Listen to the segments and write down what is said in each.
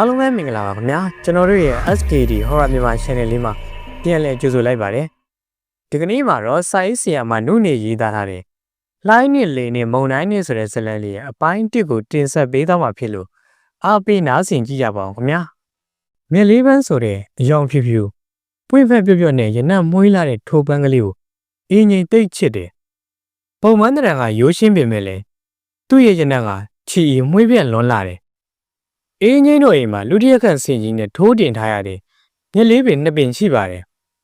အားလုံးပဲမင်္ဂလာပါခင်ဗျာကျွန်တော်တို့ရဲ့ SKD Horror မြန်မာ Channel လေးမှာပြန်လည်ကြိုဆိုလိုက်ပါတယ်ဒီကနေ့မှာတော့စာရေးဆရာမနုနေရေးသားထားတဲ့လိုင်းနဲ့လေနဲ့မုံတိုင်းနဲ့ဆိုတဲ့ဇာတ်လမ်းလေးရဲ့အပိုင်းတစ်ကိုတင်ဆက်ပေးသွားမှာဖြစ်လို့အားပေးနားဆင်ကြည့်ကြပါအောင်ခင်ဗျာမြက်လေးပန်းဆိုတဲ့အယောင်ဖြူဖြူပွင့်ဖက်ပြုတ်ပြုတ်နဲ့ရနံ့မွေးလာတဲ့ထိုးပန်းကလေးကိုအင်းငိမ်တိတ်ချစ်တယ်ပုံမှန်တရံကရိုးရှင်းပင်မဲ့လေသူ့ရဲ့ရနံ့ကချီအီမွေးပြန့်လွန်လာတယ် အင်းငိမ့်တို့အိမ်မှာလူတစ်ရက်ခန့်ဆင်ကြီးနဲ့ထိုးတင်ထားရတဲ့မျက်လေးပင်နှစ်ပင်ရှိပါတယ်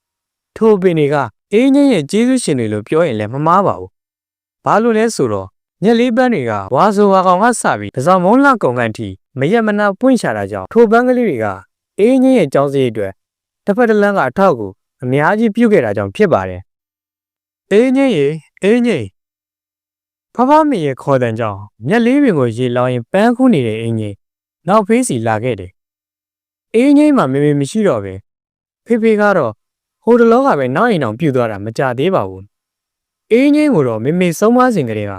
။ထိုပင်တွေကအင်းငိမ့်ရဲ့ကျေးဇူးရှင်တွေလို့ပြောရင်လည်းမမှားပါဘူး။ဘာလို့လဲဆိုတော့မျက်လေးပန်းတွေကဝါဆိုဝါကောင်ကစပြီးတစောင်းမုံလကုံကန်ထိမရက်မနာပွင့်ချတာကြောင့်ထိုပန်းကလေးတွေကအင်းငိမ့်ရဲ့ကြောင်းစရိတ်အတွက်တစ်ဖက်တစ်လမ်းကအထောက်ကိုအများကြီးပြုတ်ခဲ့တာကြောင့်ဖြစ်ပါတယ်။အင်းငိမ့်ရေအင်းငိမ့်ဖဖမေရဲ့ခေါ်တဲ့ကြောင့်မျက်လေးပင်ကိုရေလောင်းရင်ပန်းခုနေတဲ့အင်းငိမ့် နောက်ဖေးစီလာခဲ့တယ်။အေးငိမ့်မှာမေမေမရှိတော့ပဲ။ဖေဖေကတော့ဟိုတလောကပဲနောက်အိမ်အောင်ပြုတ်သွားတာမကြသေးပါဘူး။အေးငိမ့်ကိုတော့မေမေဆုံးမစဉ်ကလေးက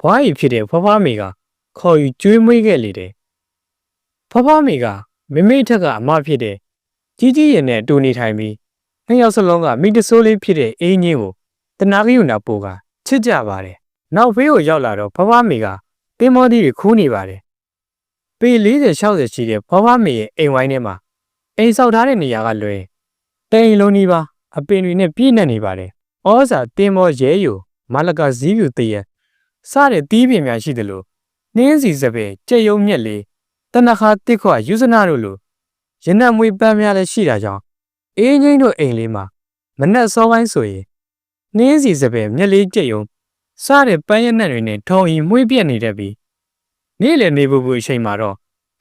ဘွားရီဖြစ်တဲ့ဖဖမေကခေါ်ယူကျွေးမွေးခဲ့လေတယ်။ဖဖမေကမေမေထက်ကအမဖြစ်တဲ့ကြီးကြီးရင်နဲ့တူနေထိုင်ပြီးနှစ်ယောက်စလုံးကမိတဆိုးလေးဖြစ်တဲ့အေးငိမ့်ကိုတနာကယူနာပိုကချစ်ကြပါတယ်။နောက်ဖေးကိုရောက်လာတော့ဖဖမေကတင်းမောသီးတွေခူးနေပါတယ် ပေ40 60ရှိတဲ့ဖွားဖွားမေရဲ့အိမ်ဝိုင်းထဲမှာအိမ်ဆောက်ထားတဲ့နေရာကလွယ်တိမ်လုံးကြီးပါအပင်တွေနဲ့ပြည့်နေနေပါတယ်။ဩဇာတင်းမောရဲယိုမလကဇီးပြူတည့်ရစတဲ့တီးပင်များရှိတယ်လို့နှင်းစီစပယ်ကြက်ယုံမြက်လေးတနခါတစ်ခွယူဇနာတို့လိုရနတ်မွေးပန်းများလည်းရှိတာကြောင့်အေးငိမ့်တို့အိမ်လေးမှာမနက်စောပိုင်းဆိုရင်နှင်းစီစပယ်မြက်လေးကြက်ယုံစတဲ့ပန်းရနက်တွေနဲ့ထုံရင်မွေးပြက်နေတတ်ပြီး နေ့လည်နေဖို့ဘူးအချိန်မှာတော့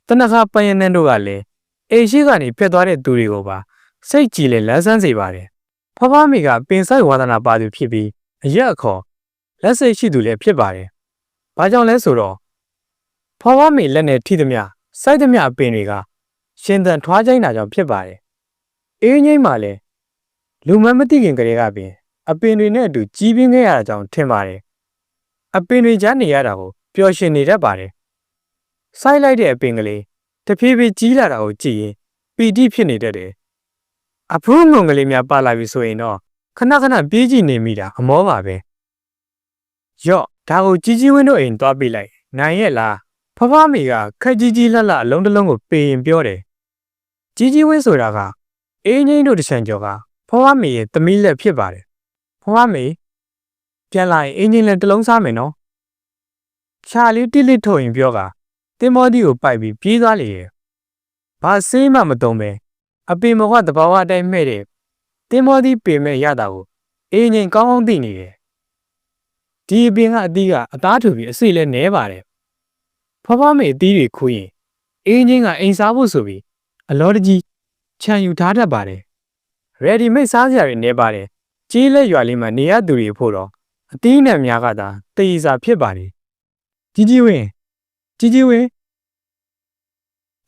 တနခါပယနန်းတို့ကလည်းအိမ်ရှိကနေဖျက်သွားတဲ့သူတွေကိုပါစိတ်ကြည်လေလန်းဆန်းစေပါတယ်။ဖဖမေကပင်ဆိုင်ဝါသနာပါသူဖြစ်ပြီးအရက်အခေါ်လက်စိတ်ရှိသူလည်းဖြစ်ပါတယ်။ဘာကြောင့်လဲဆိုတော့ဖဖမေလက်နဲ့ထိသမျှစိုက်သမျှအပင်တွေကရှင်သန်ထွားချိုင်းတာကြောင့်ဖြစ်ပါတယ်။အေးငိမ့်မှလည်းလူမမသိခင်ကလေးကပင်အပင်တွေနဲ့အတူကြီးပြင်းခဲ့ရတာကြောင့်ထင်ပါတယ်။အပင်တွေကြားနေရတာကိုပျော်ရွှင်နေတတ်ပါတယ်။ စိုက်လိုက်တဲ့အပင်ကလေးတဖြည်းဖြည်းကြီးလာတာကိုကြည့်ရင်ပီတိဖြစ်နေတတ်တယ်။အဖူးငုံကလေးများပါလာပြီဆိုရင်တော့ခဏခဏပြေးကြည့်နေမိတာအမောပါပဲ။ယော့ဒါကိုကြီးကြီးဝင်းတို့အိမ်သွားပြလိုက်။နိုင်ရဲ့လား။ဖဖမေကခက်ကြီးကြီးလှလှအလုံးတစ်လုံးကိုပေရင်ပြောတယ်။ကြီးကြီးဝင်းဆိုတာကအေးငိမ့်တို့တချံကျော်ကဖဖမေရဲ့သမီးလက်ဖြစ်ပါတယ်။ဖဖမေပြန်လာရင်အင်းငိမ့်လက်တစ်လုံးစားမယ်နော်။ချာလေးတိလစ်ထုတ်ရင်ပြောက တင်မောဒီကိုပိုက်ပြီးပြေးသွားလေရဲ့။ဘာဆေးမှမတုံးပဲအပင်မကတဘာဝအတိုင်းမဲ့တဲ့တင်မောဒီပင်မဲ့ရတာကိုအင်းငိမ့်ကောင်းကောင်းသိနေတယ်။ဒီအပင်ကအသီးကအသားထူပြီးအစိလည်းနဲပါတယ်။ဖဖမေအသီးတွေခူးရင်အင်းငိမ့်ကအိမ်စားဖို့ဆိုပြီးအလောတကြီးခြံယူထားတတ်ပါတယ်။ ready made စားစရာတွေနဲပါတယ်။ကြီးလက်ရွာလေးမှာနေရသူတွေဖို့တော့အသီးနဲ့များကသာတည်စာဖြစ်ပါတယ်။ကြီးကြီးဝင်း ကြီးကြီးဝင်း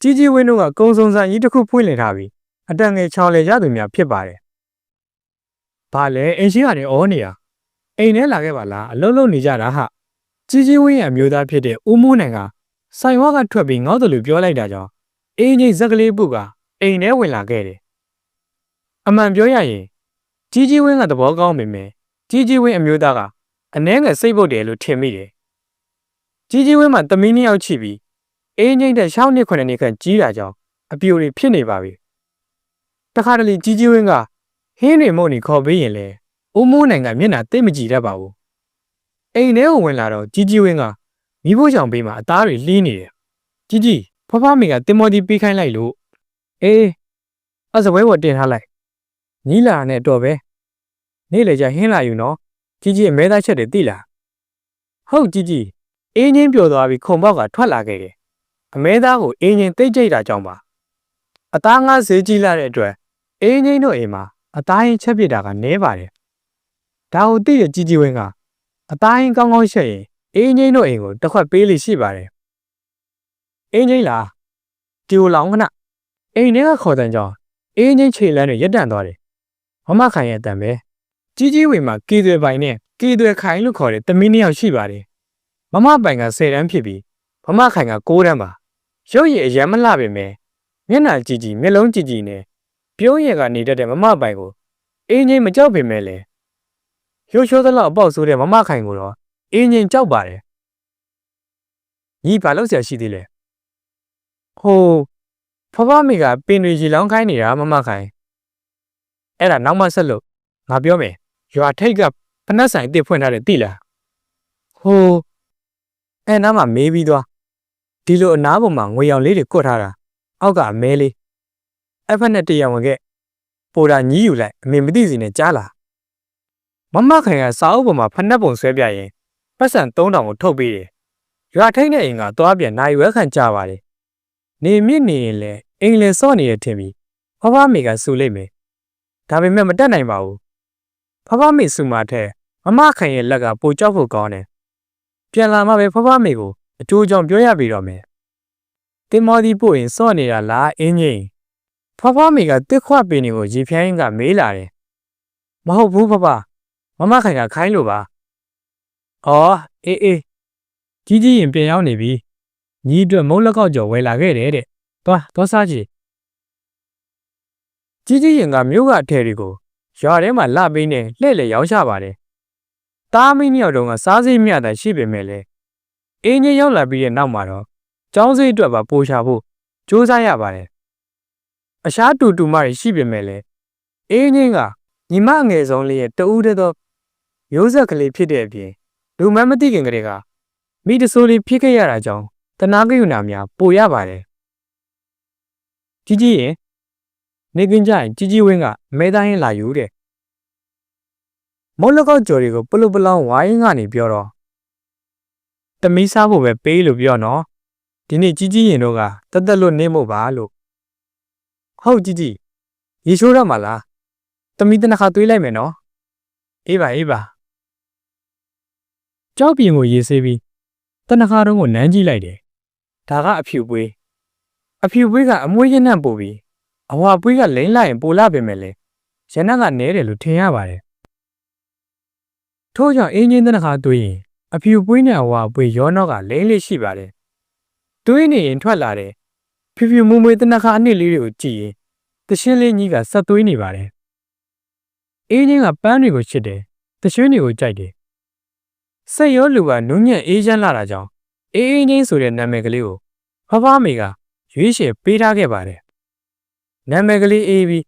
ကြီးကြီးဝင်းတို့ကကုံစုံစံကြီးတစ်ခုဖွင့်လည်ထားပြီးအတန်ငယ်ချောင်းလေရသူများဖြစ်ပါတယ်။ဘာလဲအင်ရှိကနေအောနေရအိမ်ထဲလာခဲ့ပါလားအလုံးလုံးနေကြတာဟာကြီးကြီးဝင်းရဲ့အမျိုးသားဖြစ်တဲ့ဦးမိုးနိုင်ကဆိုင်ဝါကထွက်ပြီးငေါ့တယ်လို့ပြောလိုက်တာကြောင့်အင်းကြီးဇက်ကလေးပုကအိမ်ထဲဝင်လာခဲ့တယ်။အမှန်ပြောရရင်ကြီးကြီးဝင်းကသဘောကောင်းပေမဲ့ကြီးကြီးဝင်းအမျိုးသားကအနှဲငယ်စိတ်ပုတ်တယ်လို့ထင်မိတယ်။ ကြီးကြီးဝင်းမှာတမီးနှစ်ယောက်ချိပြီးအင်းကြီးတဲ့ရှောင်းနှစ်ခုနှစ်နှစ်ခန့်ကြီးတာကြောင့်အပြိုတွေဖြစ်နေပါပြီ။တခါတလေကြီးကြီးဝင်းကဟင်းတွေမုံနေခေါ်ပေးရင်လေဦးမိုးနိုင်ကမျက်နှာတိတ်မကြည့်တတ်ပါဘူး။အိမ်ထဲကိုဝင်လာတော့ကြီးကြီးဝင်းကမိဖို့ကြောင့်ပေးမှာအသားတွေလှီးနေတယ်။ကြီးကြီးဖဖမေကတင်မော်ဒီပေးခိုင်းလိုက်လို့အေးအစပွဲဝတ်တင်ထားလိုက်။ညီလာနဲ့တော့ပဲ။နေ့လေကျဟင်းလာယူနော်။ကြီးကြီးအမဲသားချက်တွေတိလား။ဟုတ်ကြီးကြီး အင်းချင်းပျော်သွားပြီးခုံပေါက်ကထွက်လာခဲ့တယ်။အမဲသားကိုအင်းချင်းတိတ်ကြိတ်တာကြောင့်ပါ။အသားငါးဈေးကြီးလာတဲ့အတွက်အင်းချင်းတို့အိမ်မှာအသားရင်ချက်ပစ်တာကနည်းပါတယ်။ဒါကိုသိတဲ့ကြီးကြီးဝင်းကအသားရင်ကောင်းကောင်းချက်ရင်အင်းချင်းတို့အိမ်ကိုတစ်ခွက်ပေးလိရှိပါတယ်။အင်းချင်းလားတီယိုလောင်ခဏအိမ်ထဲကခေါ်တဲ့ကြောင့်အင်းချင်းခြေလမ်းတွေရက်တန့်သွားတယ်။မမခိုင်ရဲ့အတန်ပဲကြီးကြီးဝင်းမှာကီသွဲပိုင်နဲ့ကီသွဲခိုင်လို့ခေါ်တဲ့တမီးနှစ်ယောက်ရှိပါတယ်။ မမပိုင်က10တန်းဖြစ်ပြီးမမခိုင်က9တန်းပါရုပ်ရည်အရန်မလှပေမဲ့မျက်နှာကြည့်ကြည့်မျက်လုံးကြည့်ကြည့်နဲ့ပြုံးရည်ကနေတတ်တဲ့မမပိုင်ကိုအင်းချင်းမကြောက်ပေမဲ့လေရိုးရှိုးသလောက်အပေါက်ဆိုးတဲ့မမခိုင်ကိုတော့အင်းချင်းကြောက်ပါတယ်ညီဘာလို့ဆရာရှိသေးလဲဟိုဖဖမိကပင်တွေရီလောင်းခိုင်းနေတာမမခိုင်အဲ့ဒါနောက်မှဆက်လို့ငါပြောမယ်ရွာထိတ်ကဖနက်ဆိုင်အစ်စ်ဖွင့်ထားတယ်သိလားဟို အဲ့နားမှာမေးပြီးသွားဒီလိုအနားပေါ်မှာငွေရောင်လေးတွေကွတ်ထားတာအောက်ကအမဲလေးအဲ့ဖက်နဲ့တရံဝင်ခဲ့ပိုတာညီးယူလိုက်အမေမသိစီနဲ့ကြားလာမမခိုင်ကစာအုပ်ပေါ်မှာဖနက်ပုံဆွဲပြရင်ပတ်စံ3000ကိုထုတ်ပေးတယ်ရွာထိတ်တဲ့အိမ်ကသွားပြန်နိုင်ဝဲခံကြပါတယ်နေမြင့်နေရင်လေအင်္ဂလိပ်စော့နေရထင်ပြီးဖဖမေကစူလိုက်မယ်ဒါပေမဲ့မတက်နိုင်ပါဘူးဖဖမေစူမာတဲ့မမခိုင်ရဲ့လက်ကပိုကြောက်ဖို့ကောင်းတယ် ပြန်လာမှပဲဖဖမေကိုအကျိုးကြောင့်ပြောရပြီတော့မယ်တင်မောဒီပို့ရင်စော့နေတာလားအင်းကြီးဖဖမေကတစ်ခွပင်တွေကိုရေဖြန်းရင်းကမေးလာတယ်မဟုတ်ဘူးဖဖမမခိုင်ကခိုင်းလို့ပါအော်အေးအေးကြီးကြီးရင်ပြန်ရောက်နေပြီညီအတွက်မုံလက်ကောက်ကြော်ဝယ်လာခဲ့တယ်တဲ့သွားသွားစားကြည့်ကြီးကြီးရင်ကမြို့ကအထယ်တွေကိုရွာထဲမှာလှပေးနေလှည့်လေရောက်ချပါတယ် တားမင်းမြောက်တုန်းကစားစိမြတာရှိပေမဲ့လေအင်းကြီးရောက်လာပြီးတဲ့နောက်မှာတော့ကျောင်းစိအတွက်ပါပို့ချဖို့စူးစမ်းရပါတယ်အရှားတူတူမတွေရှိပေမဲ့လေအင်းကြီးကညီမငယ်ဆုံးလေးရဲ့တဦးတည်းသောမျိုးဆက်ကလေးဖြစ်တဲ့အပြင်လူမမသိခင်ကလေးကမိတဆိုးလေးဖြစ်ခဲ့ရတာကြောင့်တနာကယူနာများပိုရပါတယ်ကြီးကြီးရင်နေကင်းကြရင်ကြီးကြီးဝင်းကမဲသားရင်လာယူတဲ့ မောလကောက်ကြော်တွေကိုပလုပလောင်းဝိုင်းကနေပြောတော့တမီးစားဖို့ပဲပေးလို့ပြောနော်ဒီနေ့ကြီးကြီးရင်တို့ကတသက်လွတ်နေမို့ပါလို့ဟုတ်ကြီးကြီးရေရှိုးရမှာလားတမီးတနခါသွေးလိုက်မယ်နော်အေးပါအေးပါကြောက်ပြင်ကိုရေဆေးပြီးတနခါတော့ကိုနမ်းကြည့်လိုက်တယ်ဒါကအဖြူပွေးအဖြူပွေးကအမွှေးရနံ့ပို့ပြီးအဝါပွေးကလိမ့်လိုက်ရင်ပိုလာပင်မဲ့လေရနံ့ကနဲတယ်လို့ထင်ရပါတယ် ထို့ကြောင့်အင်းချင်းတနခါတွေးရင်အဖြူပွေးနဲ့အဝါပွေးရောနော့ကလိမ့်လေးရှိပါတယ်တွေးနေရင်ထွက်လာတယ်ဖြူဖြူမွမွေတနခါအနစ်လေးတွေကိုကြည့်ရင်တရှင်းလေးကြီးကဆက်သွေးနေပါတယ်အင်းချင်းကပန်းတွေကိုချစ်တယ်တရွှင်းတွေကိုကြိုက်တယ်ဆက်ရောလူကနုညံ့အေးချမ်းလာတာကြောင့်အေးအေးချင်းဆိုတဲ့နာမည်ကလေးကိုဖဖမေကရွေးချယ်ပေးထားခဲ့ပါတယ်နာမည်ကလေးအေးပြီး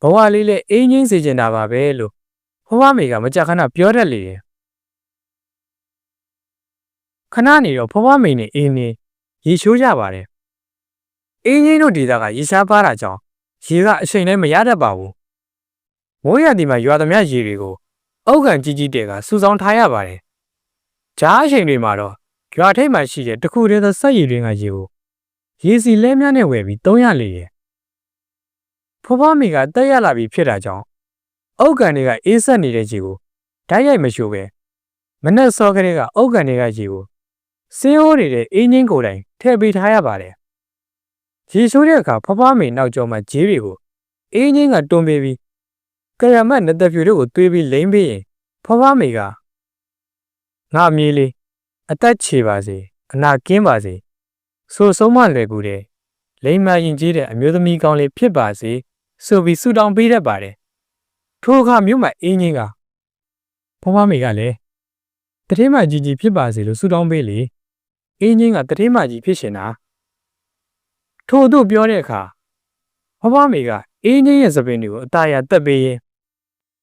ဘဝလေးလည်းအေးငိမ့်စေချင်တာပါပဲလို့ ဖဖမေကမကြခဏပြောတတ်လေတယ်ခဏနေတော့ဖဖမေနဲ့အေးနေရေရှိုးကြပါတယ်အင်းကြီးတို့ဒေသကရေရှားပါတာကြောင့်ရေကအချိန်နဲ့မရတတ်ပါဘူးမိုးရသည်မှာရွာသမျှရေတွေကိုအုတ်ကန်ကြီးကြီးတဲကစူဆောင်းထားရပါတယ်ကြားအချိန်တွေမှာတော့ရွာထိပ်မှာရှိတဲ့တခုတည်းသောစက်ရည်တွင်းကရေကိုရေစီလဲများနဲ့ဝယ်ပြီးသုံးရလေရဲ့ဖွားဖွားမိကတက်ရလာပြီးဖြစ်တာကြောင့် အုတ်ကန်တွေကအေးဆက်နေတဲ့ရေကိုဓာတ်ရိုက်မရှိုးပဲမနဲ့စောကလေးကအုတ်ကန်တွေကရေကိုစင်းဟိုးနေတဲ့အင်းချင်းကိုယ်တိုင်ထည့်ပေးထားရပါတယ်ရေရှိုးတဲ့အခါဖွားဖွားမိနောက်ကျောမှာဂျေးတွေကိုအင်းချင်းကတွန်းပေးပြီးကရမတ်နသက်ဖြူတို့ကိုသွေးပြီးလိမ့်ပေးရင်ဖွားဖွားမိကငါအမြေးလေးအသက်ချေပါစေအနာကင်းပါစေဆိုဆုံးမလွယ်ကူတဲ့လိမ္မာရင်ကြီးတဲ့အမျိုးသမီးကောင်းလေးဖြစ်ပါစေဆိုပြီးဆုတောင်းပေးတတ်ပါတယ် ထိုအခါမြို့မှာအင်းကြီးကဘွားမေကလည်းတတိမကြီးကြီးဖြစ်ပါစေလို့ဆုတောင်းပေးလေအင်းကြီးကတတိမကြီးဖြစ်ရှင်တာထို့သို့ပြောတဲ့အခါဘွားမေကအင်းကြီးရဲ့သပင်တွေကိုအตาရတက်ပေးရင်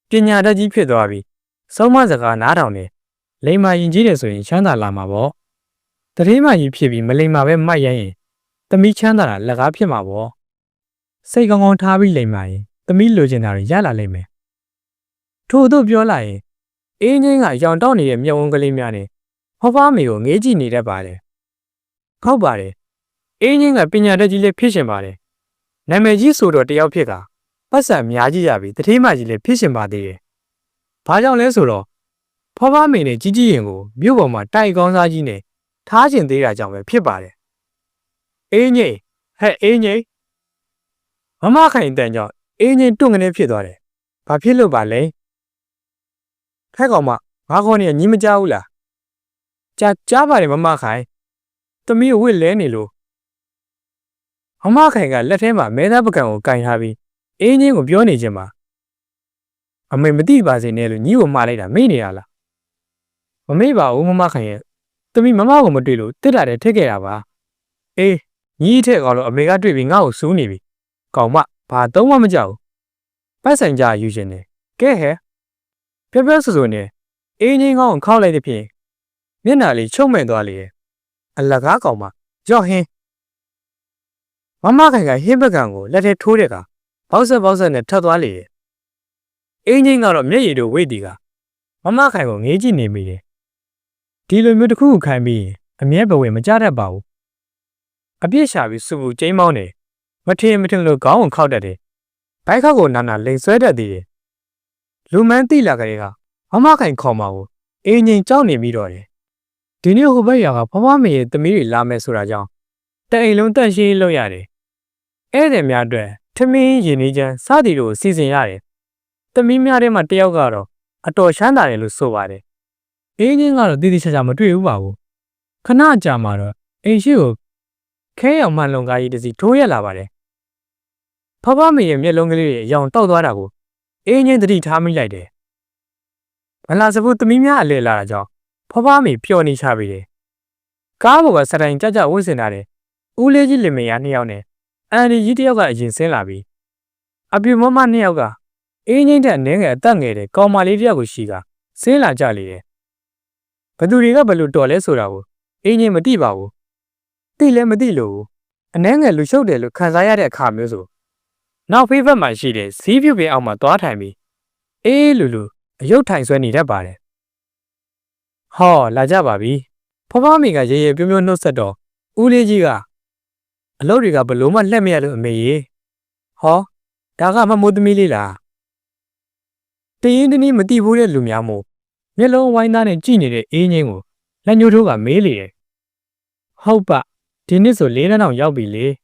ပညာတတ်ကြီးဖြစ်သွားပြီးဆုံးမစကားနားထောင်နေလိမ္မာရင်ကြီးတယ်ဆိုရင်ချမ်းသာလာမှာပေါ့တတိမကြီးဖြစ်ပြီးမလိမ္မာပဲမှတ်ရရင်သမီးချမ်းသာတာလက်ကားဖြစ်မှာပေါ့စိတ်ကောင်းကောင်းထားပြီးလိမ္မာရင်သမီးလိုချင်တာတွေရလာလိမ့်မယ် ထို့သို့ပြောလိုက်ရင်အင်းချင်းကရောင်တောက်နေတဲ့မျက်ဝန်းကလေးများနဲ့ဟောဖားမေကိုငေးကြည့်နေတတ်ပါတယ်ဟုတ်ပါတယ်အင်းချင်းကပညာတတ်ကြီးလေးဖြစ်ရှင်ပါတယ်နာမည်ကြီးဆိုတော့တယောက်ဖြစ်တာပတ်စံအများကြီးရပြီတတိမကြီးလည်းဖြစ်ရှင်ပါသေးတယ်ဘာကြောင့်လဲဆိုတော့ဖွားဖွားမေနဲ့ကြီးကြီးရင်ကိုမြို့ပေါ်မှာတိုက်ကောင်းစားကြီးနဲ့ထားကျင်သေးတာကြောင့်ပဲဖြစ်ပါတယ်။အေးငိမ့်ဟဲ့အေးငိမ့်မမခိုင်တန်ကြောင့်အေးငိမ့်တွန့်ကနေဖြစ်သွားတယ်။ဘာဖြစ်လို့ပါလဲ။ ခဲကောင်မငါခေါ်နေညီမကြောက်ဘူးလား။ကြားကြားပါတယ်မမခိုင်။သမီးကိုဝစ်လဲနေလို့မမခိုင်ကလက်ထဲမှာမဲသားပကံကိုကင်ထားပြီးအင်းချင်းကိုပြောနေခြင်းမှာအမေမသိပါစေနဲ့လို့ညီကိုမှားလိုက်တာမေ့နေရလားမမေ့ပါဘူးမမခိုင်ရဲ့သမီးမမကိုမတွေ့လို့တစ်တာတဲ့ထက်ခဲ့တာပါအေးညီထက်ကောင်လို့အမေကတွေ့ပြီးငါ့ကိုစူးနေပြီကောင်မဘာသုံးမှမကြောက်ဘူးပတ်ဆိုင်ကြယူရှင်တယ်ကဲဟဲ ပြပြဆူဆူနဲ့အင်းချင်းကောင်းကိုခောက်လိုက်တဲ့ဖြင့်မျက်နှာလေးချုံမဲ့သွားလေရဲ့အလကားကောင်မကြော့ဟင်းမမခိုင်ကဟင်းပကံကိုလက်ထဲထိုးတဲ့ကဘောက်ဆက်ဘောက်ဆက်နဲ့ထပ်သွားလေရဲ့အင်းချင်းကတော့မျက်ရည်တို့ဝိတ်တီကမမခိုင်ကိုငေးကြည့်နေမိတယ်ဒီလိုမျိုးတစ်ခုခုခိုင်းပြီးရင်အမြဲဘဝင်မကြတတ်ပါဘူးအပြစ်ရှာပြီးစုပူကျိမ်းမောင်းတယ်မထင်မထင်လို့ခေါင်းကိုခောက်တတ်တယ်ဘိုက်ခောက်ကိုနာနာလိန်ဆွဲတတ်သေးတယ် လူမန်းတိလာကလေးကမမခိုင်ခေါ်มาကိုအင်းချင်းကြောက်နေပြီးတော့တယ်ဒီနေ့ဟိုဘက်ရွာကဖဖမေရဲ့သမီးတွေလာမယ်ဆိုတာကြောင့်တအိမ်လုံးတန့်ရှင်းလုပ်ရတယ်ဧည့်သည်များအတွက်ထမင်းရင်နေချမ်းစသည်တို့စီစဉ်ရတယ်သမီးများထဲမှာတယောက်ကတော့အတော်ရှမ်းသာတယ်လို့ဆိုပါတယ်အင်းချင်းကတော့တည်တည်ချာချာမတွေ့ဘူးပါဘူးခဏကြာမှတော့အိမ်ရှိကိုခဲရောင်မှန်လုံကားကြီးတစ်စီးထိုးရက်လာပါတယ်ဖဖမေရဲ့မျက်လုံးကလေးတွေအယောင်တောက်သွားတာကို အင်းချင်းသတိထားမိလိုက်တယ်မလာစဘူးသမီးများအလဲလာတာကြောင့်ဖဖမေပျော်နေချပြီတယ်ကားပေါ်ကစတိုင်ကြကြဝှင့်စင်ထားတယ်ဦးလေးကြီးလင်မယားနှစ်ယောက်နဲ့အန်ဒီကြီးတစ်ယောက်ကအရင်ဆင်းလာပြီးအပြူမမနှစ်ယောက်ကအင်းချင်းတဲ့အနှဲငယ်အသက်ငယ်တဲ့ကောင်မလေးတယောက်ကိုရှိကဆင်းလာကြလေတယ်။ဘသူတွေကဘယ်လိုတော်လဲဆိုတာကိုအင်းချင်းမသိပါဘူး။သိလည်းမသိလို့ဘူး။အနှဲငယ်လူရှုပ်တယ်လို့ခံစားရတဲ့အခါမျိုးဆို နောက်ဖေးဘက်မှာရှိတဲ့ဇီးပြုတ်ပင်အောက်မှာသွားထိုင်ပြီးအေးလူလူအယုတ်ထိုင်ဆွဲနေတတ်ပါတယ်။ဟောလာကြပါပြီ။ဖဖမိကရေရေပြုံးပြုံးနှုတ်ဆက်တော့ဦးလေးကြီးကအလုပ်တွေကဘလို့မှလှက်မရလို့အမေကြီး။ဟောဒါကမမိုးသမီးလေးလား။တရင်တနည်းမတိဘူးတဲ့လူများမို့မျက်လုံးဝိုင်းသားနဲ့ကြည့်နေတဲ့အေးငင်းကိုလက်ညှိုးထိုးကမေးလေတယ်။ဟုတ်ပါဒီနှစ်ဆိုလေးတန်းအောင်ရောက်ပြီလေ။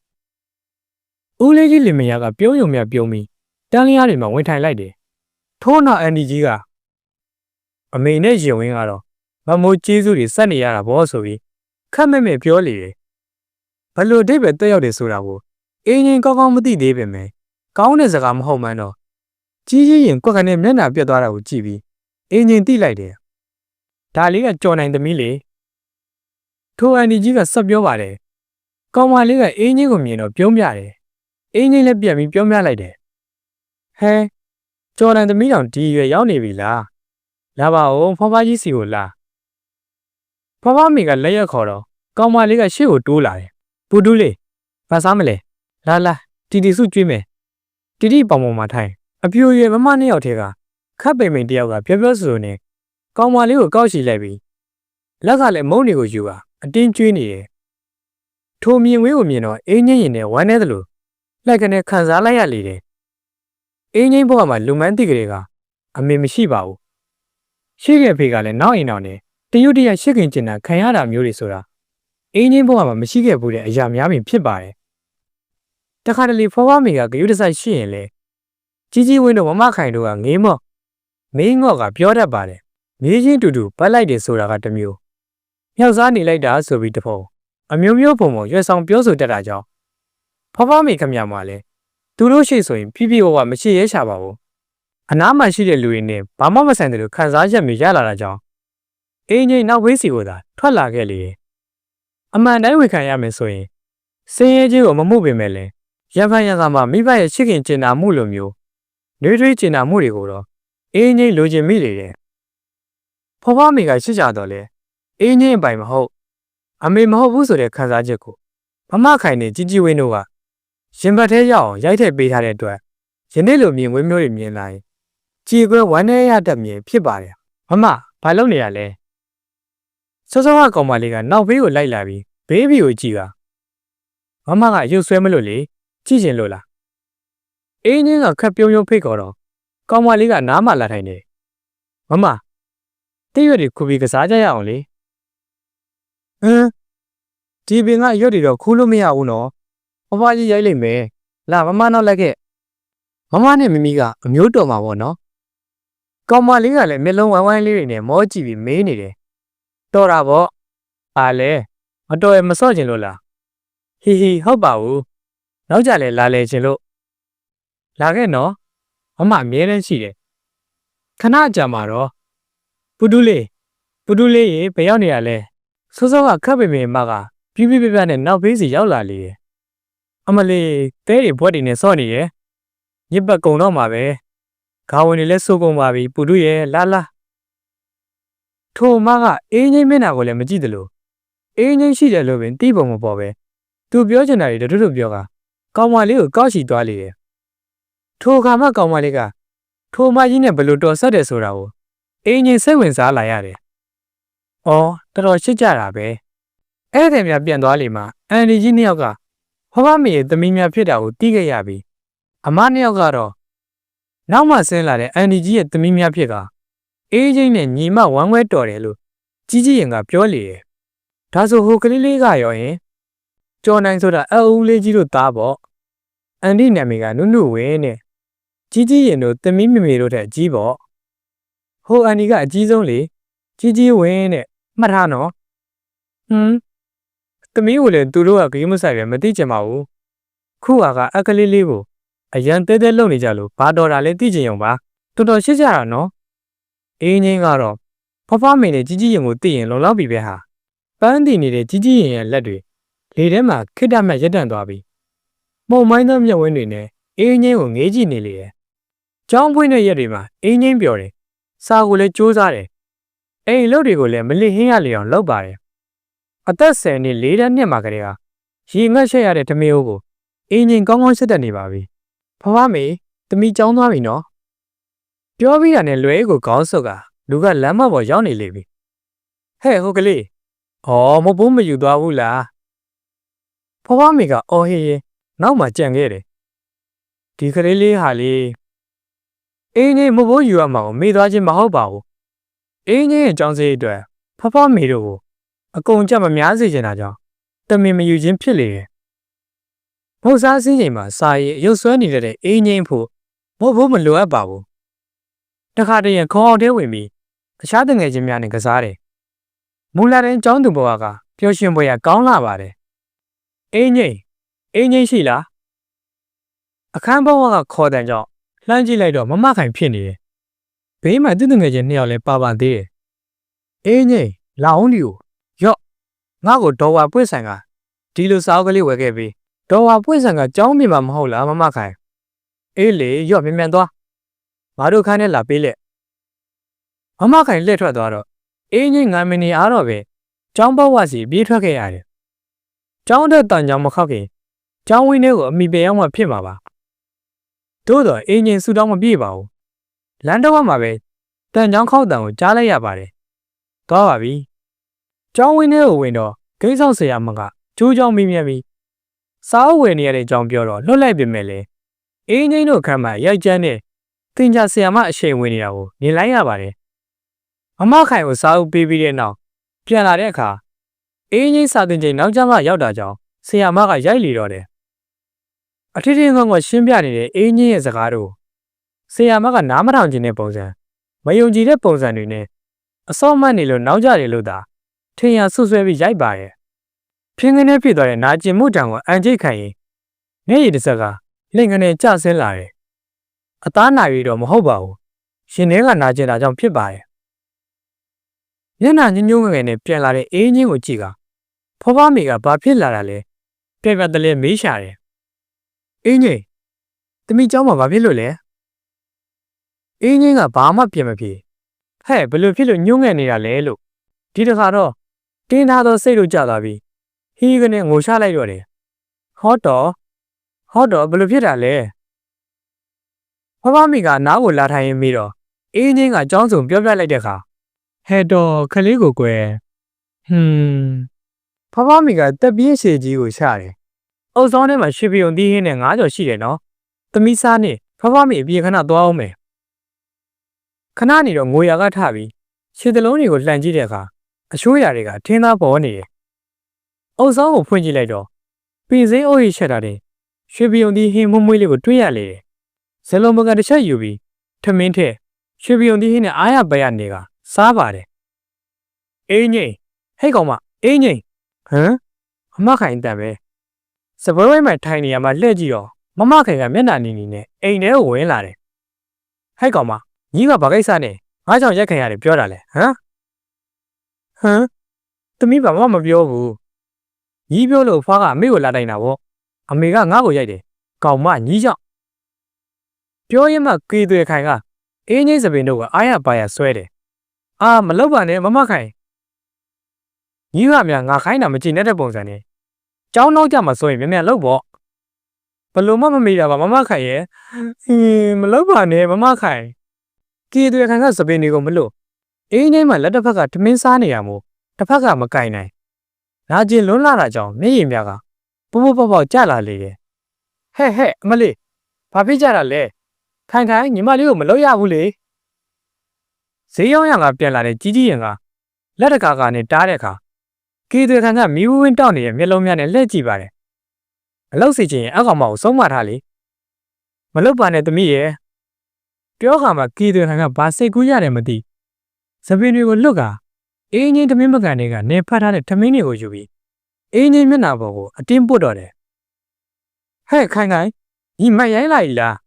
ဦးလေးကြီးလင်မယားကပြုံးယုံမြပြုံးပြီးတန်းလျားတွေမှာဝင်ထိုင်လိုက်တယ်။ထိုးနောက်အန်ဒီကြီးကအမေနဲ့ရင်ဝင်းကတော့မမိုးကျေးဇူးတွေစက်နေရတာဘောဆိုပြီးခက်မဲ့မဲ့ပြောလေတယ်။ဘလို့အဓိပ္ပာယ်တက်ရောက်တယ်ဆိုတာကိုအင်းရင်ကောင်းကောင်းမသိသေးပေမဲ့ကောင်းတဲ့စကားမဟုတ်မှန်းတော့ကြီးကြီးရင်ကွက်ကနေမျက်နှာပြတ်သွားတာကိုကြည့်ပြီးအင်းရင်တိလိုက်တယ်။ဒါလေးကကြော်နိုင်သမီးလေ။ထိုအန်ဒီကြီးကဆက်ပြောပါတယ်။ကောင်မလေးကအင်းကြီးကိုမြင်တော့ပြုံးပြတယ်။ အင်းကြီးလည်းပြက်ပြီးပြုံးပြလိုက်တယ်။ဟဲကြော်နိုင်သမီးတောင်ဒီရွယ်ရောက်နေပြီလား။လာပါဦးဖွားဖွားကြီးစီကိုလာ။ဖွားဖွားမိကလက်ရက်ခေါ်တော့ကောင်မလေးကရှေ့ကိုတိုးလာတယ်။ပူတူးလေးဘာစားမလဲ။လာလာတီတီစုကျွေးမယ်။တီတီပေါင်ပေါ်မှာထိုင်အပြိုရွယ်မမနှစ်ယောက်ထဲကခပ်ပိန်ပိန်တယောက်ကပြောပြောဆိုဆိုနဲ့ကောင်မလေးကိုကောက်ချီလိုက်ပြီးလက်ကလည်းမုံတွေကိုယူပါအတင်းကျွေးနေတယ်။ထိုမြင်ဝေးကိုမြင်တော့အင်းငိမ့်ရင်နဲ့ဝမ်းနေသလို လက်ကနေခံစားလိုက်ရလေတယ်။အင်းငိမ့်ဘဝမှာလူမန်းတိကလေးကအမေမရှိပါဘူး။ရှိခဲ့ဖေကလည်းနောက်အိမ်တော်နဲ့တရွတ်တရရှစ်ခင်ကျင်တာခံရတာမျိုးတွေဆိုတာအင်းငိမ့်ဘဝမှာမရှိခဲ့ဘူးတဲ့အရာများပင်ဖြစ်ပါတယ်။တခါတလေဖွားဖွားမေကဂယုတဆိုင်ရှိရင်လေကြီးကြီးဝင်းတို့မမခိုင်တို့ကငေးမော့မင်းငော့ကပြောတတ်ပါတယ်။မြေးချင်းတူတူပတ်လိုက်တယ်ဆိုတာကတစ်မျိုး။မြောက်စားနေလိုက်တာဆိုပြီးတဖုံအမျိုးမျိုးပုံပုံရွယ်ဆောင်ပြောဆိုတတ်တာကြောင့် ဖဖမေခမရမှာလဲသူတို့ရှိဆိုရင်ပြပြဝဝမရှိရဲရှာပါဘူး။အနားမှာရှိတဲ့လူတွေနဲ့ဘာမှမဆိုင်တယ်လို့ခံစားချက်မျိုးရလာတာကြောင့်အင်းကြီးနောက်ဝေးစီကိုသာထွက်လာခဲ့လေ။အမှန်တိုင်းဝေခံရမယ်ဆိုရင်စင်းရဲကြီးကိုမမှုတ်ပင်မဲ့လဲရံဖန်ရံသာမှာမိဘရဲ့ချစ်ခင်ကျင်နာမှုလိုမျိုးနှွေးထွေးကျင်နာမှုတွေကိုတော့အင်းကြီးလိုချင်မိလေတယ်။ဖွားဖွားမိကရှစ်ကြတော့လေအင်းကြီးအပိုင်မဟုတ်အမေမဟုတ်ဘူးဆိုတဲ့ခံစားချက်ကိုမမခိုင်နဲ့ជីជីဝင်းတို့က ရင်ဘတ်ထဲရောက်အောင်ရိုက်ထည့်ပေးထားတဲ့အတွက်ယနေ့လိုမြင်ဝင်းမျိုးတွေမြင်လာရင်ကြည်ကွဲဝမ်းနေရတတ်မြင်ဖြစ်ပါတယ်။မမဘာလုပ်နေရလဲ။စောစောကကောင်မလေးကနောက်ဘေးကိုလိုက်လာပြီးဘေးဘီကိုကြည့်ကမမကရုပ်ဆွဲမလို့လေကြည့်ကျင်လို့လား။အင်းကြီးကခက်ပြုံးပြုံးဖိတ်ခေါ်တော့ကောင်မလေးကနားမလာထိုင်တယ်။မမတိရွက်တွေခုပြီးကစားကြရအောင်လေ။ဟမ်ဒီပင်ကရွက်တွေတော့ခူးလို့မရဘူးနော်။ ဘဘကြီးရိုက်လိုက်မယ်။လာမမနောက်လိုက်ခဲ့။မမနဲ့မမီကအမျိုးတော်မှာပေါ့နော်။ကောင်မလေးကလည်းမျက်လုံးဝိုင်းဝိုင်းလေးတွေနဲ့မောကြည့်ပြီးမေးနေတယ်။တော်တာပေါ့။အားလဲမတော်ရမစော့ကျင်လို့လား။ဟီဟီဟုတ်ပါဘူးနောက်ကြလဲလာလဲခြင်းလို့လာခဲ့နော်မမအမြဲတမ်းရှိတယ်ခဏကြာမှာတော့ပူတူးလေးပူတူးလေးရေဘယ်ရောက်နေရလဲစောစောကခက်ပေပေမကပြပြပြပြနဲ့နောက်ဘေးစီရောက်လာလေတယ် အမလေးတဲတွေဘွက်တွေနဲ့စော့နေရဲ့ညစ်ပတ်ကုံတော့မှာပဲခါဝင်နေလဲစိုးကုန်ပါပြီပူတူးရဲ့လာလာထိုမကအေးငိမ့်မျက်နှာကိုလည်းမကြည့်သလိုအေးငိမ့်ရှိတယ်လို့ပင်တိပုံမပေါ်ပဲသူပြောချင်တာတွေတွတ်တွတ်ပြောကကောင်မလေးကိုကောက်ချီသွားလေတယ်ထိုအခါမှကောင်မလေးကထိုမကြီးနဲ့ဘယ်လိုတော်ဆက်တယ်ဆိုတာကိုအင်းကြီးစိတ်ဝင်စားလာရတယ်။အော်တော်တော်ရှစ်ကြတာပဲ။အဲ့တဲ့များပြန်သွားလေမှအန်ဒီကြီးနှစ်ယောက်က ဖဖမေရဲ့သမီးများဖြစ်တာကိုသိခဲ့ရပြီ။အမနှစ်ယောက်ကတော့နောက်မှဆင်းလာတဲ့အန်ဒီကြီးရဲ့သမီးများဖြစ်ကအေးချင်းနဲ့ညီမဝမ်းဝဲတော်တယ်လို့ကြီးကြီးရင်ကပြောလေတယ်။ဒါဆိုဟိုကလေးလေးကရောရင်ကျော်နိုင်ဆိုတာအအုံးလေးကြီးတို့သားပေါ့။အန်ဒီနာမည်ကနုနုဝင်းနဲ့ကြီးကြီးရင်တို့သမီးမမေတို့ထက်အကြီးပေါ့။ဟိုအန်ဒီကအကြီးဆုံးလေကြီးကြီးဝင်းနဲ့မှတ်ထားနော်။ဟွန်း သမီးကိုလည်းသူတို့ကဂိမ်းမဆိုင်ပဲမသိချင်ပါဘူး။ခုဟာကအက်ကလေးလေးကိုအရန်တဲတဲလုံနေကြလို့ဘာတော်တာလဲသိချင်ရုံပါ။တော်တော်ရှစ်ကြတာနော်။အေးငင်းကတော့ဖဖမင်းနဲ့ကြီးကြီးရင်ကိုသိရင်လုံလောက်ပြီပဲဟာ။ပန်းတည်နေတဲ့ကြီးကြီးရင်ရဲ့လက်တွေလေထဲမှာခိတ္တမက်ရက်တန့်သွားပြီ။မှုံမိုင်းသောမျက်ဝန်းတွေနဲ့အေးငင်းကိုငေးကြည့်နေလေတယ်။ကြောင်းပွင့်တဲ့ရက်တွေမှာအေးငင်းပျော်တယ်။စာကိုလည်းစူးစားတယ်။အိမ်အလုပ်တွေကိုလည်းမလစ်ဟင်းရလေအောင်လုပ်ပါတယ်။ အသက်10နှစ်၄တန်းနှစ်မှာကလေးဟာရေငတ်ရှက်ရတဲ့ဓမေအိုးကိုအင်းကြီးကောင်းကောင်းစစ်တက်နေပါပြီ။ဖဖမေတမိကြောင်းသွားပြီနော်။ပြောပြီးတာနဲ့လွဲကိုခေါင်းဆုပ်ကလူကလမ်းမပေါ်ရောက်နေလေပြီ။ဟဲ့ဟိုကလေး။အော်မဘိုးမယူသွားဘူးလား။ဖဖမေကအော်ဟေးဟေးနောက်မှကြံခဲ့တယ်။ဒီကလေးလေးဟာလေအင်းကြီးမဘိုးယူရမှာကိုမေ့သွားခြင်းမဟုတ်ပါဘူး။အင်းကြီးရဲ့ကြောင်းစေးအတွက်ဖဖမေတို့ကို အကုန်ကြက်မများစေချင်တာကြောင့်တမင်မယူခြင်းဖြစ်လေတယ်။မဟုတ်စားစင်းချိန်မှာစာရည်ရုပ်ဆွဲနေတဲ့အင်းငိမ့်ဖို့မဟုတ်ဘူးမလိုအပ်ပါဘူး။တခါတည်းခေါင်းအောင်တဲဝင်ပြီးတခြားတငယ်ချင်းများနဲ့ကစားတယ်။မူလာတဲ့ကျောင်းသူဘဝကပျော်ရွှင်ပွဲရကောင်းလာပါတယ်။အင်းငိမ့်အင်းငိမ့်ရှိလား။အခန်းဘဝကခေါ်တဲ့ကြောင့်လှမ်းကြည့်လိုက်တော့မမခိုင်ဖြစ်နေတယ်။ဘေးမှာသူ့တငယ်ချင်းနှစ်ယောက်လည်းပါပါသေးတယ်။အင်းငိမ့်လာအောင်ဒီကိုရော့ ငါ့ကိုဒေါ်ဝါပွင့်ဆန်ကဒီလိုစာအုပ်ကလေးဝယ်ခဲ့ပြီးဒေါ်ဝါပွင့်ဆန်ကကြောင်းမြင်မှာမဟုတ်လားမမခိုင်အေးလေရော့မြန်မြန်သွားငါတို့ခန်းထဲလာပေးလက်မမခိုင်လက်ထွက်သွားတော့အေးငိမ့်ငါမနေအားတော့ပဲကျောင်းဘဝစီပြေးထွက်ခဲ့ရတယ်ကျောင်းတဲ့တန်ကြောင်မခောက်ခင်ကျောင်းဝင်းထဲကိုအမိပေရောက်မှဖြစ်မှာပါတို့တော့အင်းငိမ့်ဆူတောင်းမပြေပါဘူးလမ်းတော့မှာပဲတန်ကြောင်ခောက်တန်ကိုကြားလိုက်ရပါတယ်သွားပါပြီ ကျောင်းဝင်းထဲကိုဝင်တော့ဂိမ်းဆောင်ဆရာမကကျိုးချောင်းမိမြတ်ပြီးစားအုပ်ဝယ်နေရတဲ့အကြောင်းပြောတော့လွတ်လိုက်ပြင်မဲ့လေအင်းငိမ့်တို့ခမ်းမှာရိုက်ကျန်းတဲ့တင်ကြဆရာမအချိန်ဝင်နေတာကိုမြင်လိုက်ရပါတယ်မမခိုင်ကိုစားအုပ်ပေးပြီးတဲ့နောက်ပြန်လာတဲ့အခါအင်းငိမ့်စာတင်ချိန်နောက်ကျမှရောက်တာကြောင့်ဆရာမကရိုက်လီတော့တယ်အထင်ထင်ငုံကရှင်းပြနေတဲ့အင်းငိမ့်ရဲ့စကားတို့ဆရာမကနားမထောင်ခြင်းတဲ့ပုံစံမယုံကြည်တဲ့ပုံစံတွေနဲ့အစောမတ်နေလို့နောက်ကြတယ်လို့သာ ထင်ရဆွဆွဲပြီးရိုက်ပါရဲ့ဖင်းကနေဖြစ်သွားတဲ့နာကျင်မှုတံကိုအန်ကျိတ်ခံရင်မျက်ရည်တစ်စက်ကလင့်ကနေကျဆင်းလာတယ်အသားနာရီတော့မဟုတ်ပါဘူးရှင်ထဲကနာကျင်တာကြောင့်ဖြစ်ပါရဲ့မျက်နှာညှိုးညိုးငယ်ငယ်နဲ့ပြန်လာတဲ့အေးချင်းကိုကြည့်ကဖွားဖွားမိကဘာဖြစ်လာတာလဲပြက်ပြက်တလဲမေးရှာတယ်အင်းကြီးတမိเจ้าမှာဘာဖြစ်လို့လဲအင်းကြီးကဘာမှပြင်မပြေဟဲ့ဘယ်လိုဖြစ်လို့ညှိုးငယ်နေတာလဲလို့ဒီတခါတော့ တင်းသားသောစိတ်တို့ကြသွားပြီဟီးကနေငိုချလိုက်တော့တယ်ဟောတော့ဟောတော့ဘယ်လိုဖြစ်တာလဲဖဖမိကနားကိုလာထိုင်ရင်ပြီးတော့အင်းချင်းကကြောင်းစုံပြောပြလိုက်တဲ့အခါဟဲ့တော့ခလေးကိုကွယ်ဟွန်းဖဖမိကတက်ပြင်းရှည်ကြီးကိုချတယ်အုပ်ဆောင်ထဲမှာရွှေပြုံသီးဟင်းနဲ့ငါးကြော်ရှိတယ်နော်သမီးစားနဲ့ဖဖမိအပြေခဏသွားအောင်မယ်ခဏနေတော့ငိုရကထပြီးခြေသလုံးတွေကိုလှန်ကြည့်တဲ့အခါ အချိုးရာတွေကထင်းသားပေါ်နေတယ်။အုပ်ဆောင်ကိုဖွင့်ကြည့်လိုက်တော့ပင်စင်းအိုးရိချက်တာတဲ့ရွှေပြုံဒီဟင်းမွမွေးလေးကိုတွေ့ရလေတယ်။ဇလုံးမကတစ်ချက်ယူပြီးထမင်းထက်ရွှေပြုံဒီဟင်းနဲ့အားရပရနေကစားပါတယ်။အေးငိမ့်ဟဲ့ကောင်မအေးငိမ့်ဟမ်အမခိုင်တန်ပဲစပွဲဝဲမှာထိုင်နေရမှာလှည့်ကြည့်တော့မမခိုင်ကမျက်နှာနီနီနဲ့အိမ်ထဲကိုဝင်လာတယ်ဟဲ့ကောင်မညီကဘာကိစ္စနဲ့ငါကြောင့်ရက်ခံရတယ်ပြောတာလဲဟမ် ဟမ်သမီးဘာမှမပြောဘူးညီပြောလို့ဖွားကအမေကိုလာတိုင်တာဗောအမေကငါ့ကိုရိုက်တယ်ကောင်မညီကြောင့်ပြောရင်မှကေသွေခိုင်ကအင်းကြီးစပင်တို့ကအားရပါရဆွဲတယ်အာမလောက်ပါနဲ့မမခိုင်ညီကများငါခိုင်းတာမကြည့်နဲ့တဲ့ပုံစံနဲ့ကြောင်းနောက်ကြမှာဆိုရင်မြန်မြန်လောက်ပေါ့ဘလို့မှမမေ့တာပါမမခိုင်ရဲ့ဟင်းမလောက်ပါနဲ့မမခိုင်ကေသွေခိုင်ကစပင်တွေကိုမလို့ အင်းကြီးမှလက်တစ်ဖက်ကထမင်းစားနေရမို့တစ်ဖက်ကမကင်နိုင်နာကျင်လွန်းလာတာကြောင့်မျက်ရည်များကပူပူပေါက်ပေါက်ကျလာလေတယ်ဟဲ့ဟဲ့အမလေးဘာဖြစ်ကြတာလဲခိုင်ခိုင်ညီမလေးကိုမလို့ရဘူးလေဈေးရောင်းရကပြန်လာတဲ့ကြီးကြီးရင်ကလက်တကာကနဲ့တားတဲ့အခါကေသွေခိုင်ကမီးဝင်းတောက်နေတဲ့မျက်လုံးများနဲ့လှည့်ကြည့်ပါတယ်မလို့စီချင်ရင်အကောင်မကိုဆုံးမထားလေမလို့ပါနဲ့သမီးရဲ့ပြောခါမှာကေသွေခိုင်ကဘာစိတ်ကူးရတယ်မသိ စပင်တွေကိုလွတ်ကအင်းကြီးသမင်းမကန်တွေကနေဖတ်ထားတဲ့သမင်းတွေကိုယူပြီးအင်းကြီးမျက်နှာပေါ်ကိုအတင်းပုတ်တော့တယ်ဟဲ့ခိုင်ခိုင်ညီမရိုင်းလိုက်လား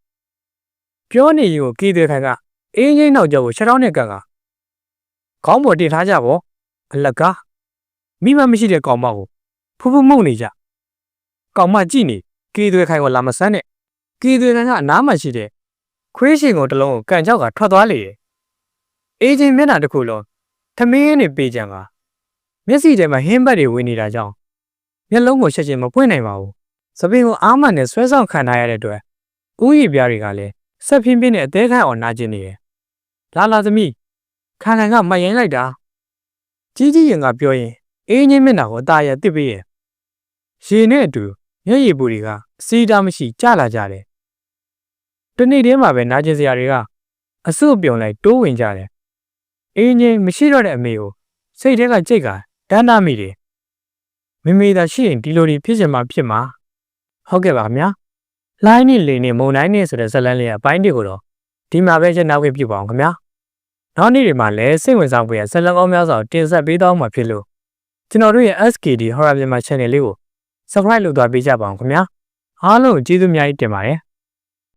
ပြောနေရင်ကိုကေးသေးခိုင်ကအင်းကြီးနောက်ကျောကိုခြေထောက်နဲ့ကန်ကခေါင်းပေါ်တင်ထားကြပေါ့အလကားမိမမရှိတဲ့ကောင်မကိုဖူးဖူးမှုတ်နေကြကောင်မကြည့်နေကေးသေးခိုင်ကိုလာမဆန်းနဲ့ကေးသေးခိုင်ကအနားမှာရှိတဲ့ခွေးရှင်ကိုတစ်လုံးကိုကန်ချောက်ကထွက်သွားလေတယ် အင်းကြီးမျက်နှာတစ်ခုလုံးသမင်းနဲ့ပေးကြံကမျက်စိထဲမှာဟင်းဘက်တွေဝင်နေတာကြောင့်မျက်လုံးကိုချက်ချင်းမပွင့်နိုင်ပါဘူး။သပင်ကိုအားမနဲ့ဆွဲဆောင်ခံထားရတဲ့အတွက်ဥယျာဉ်ပြားတွေကလည်းဆက်ပြင်းပြင်းနဲ့အသေးခံအောင်နာကျင်နေတယ်။လာလာသမီးခန်ခန်ကမရင်လိုက်တာကြီးကြီးရင်ကပြောရင်အင်းချင်းမျက်နှာကိုအตาရတစ်ပေးရဲ့။ရေနဲ့အတူမျက်ရည်ပူတွေကအစီးတားမရှိကျလာကြတယ်။တနေ့တည်းမှာပဲနာကျင်စရာတွေကအဆုတ်ပြုံလိုက်တိုးဝင်ကြတယ် အင်းကြီးမရှိတော့တဲ့အမေကိုစိတ်ထဲကကြိတ်ကတန်းတာမိတယ်။မိမိသာရှိရင်ဒီလိုတွေဖြစ်ချင်မှဖြစ်မှာဟုတ်ကဲ့ပါခင်ဗျာ။လိုင်းနဲ့လေနဲ့မုံတိုင်းနဲ့ဆိုတဲ့ဇက်လန်းလေးကအပိုင်းတွေကိုတော့ဒီမှာပဲချက်နောက်ဝေးပြပါအောင်ခင်ဗျာ။နောက်နေ့တွေမှာလည်းစိတ်ဝင်စားဖွယ်ရဇက်လန်းကောင်းများစွာတင်ဆက်ပေးသွားမှာဖြစ်လို့ကျွန်တော်တို့ရဲ့ SKD Horror မြန်မာ Channel လေးကို Subscribe လုပ်သွားပေးကြပါအောင်ခင်ဗျာ။အားလုံးကျေးဇူးအများကြီးတင်ပါတယ်။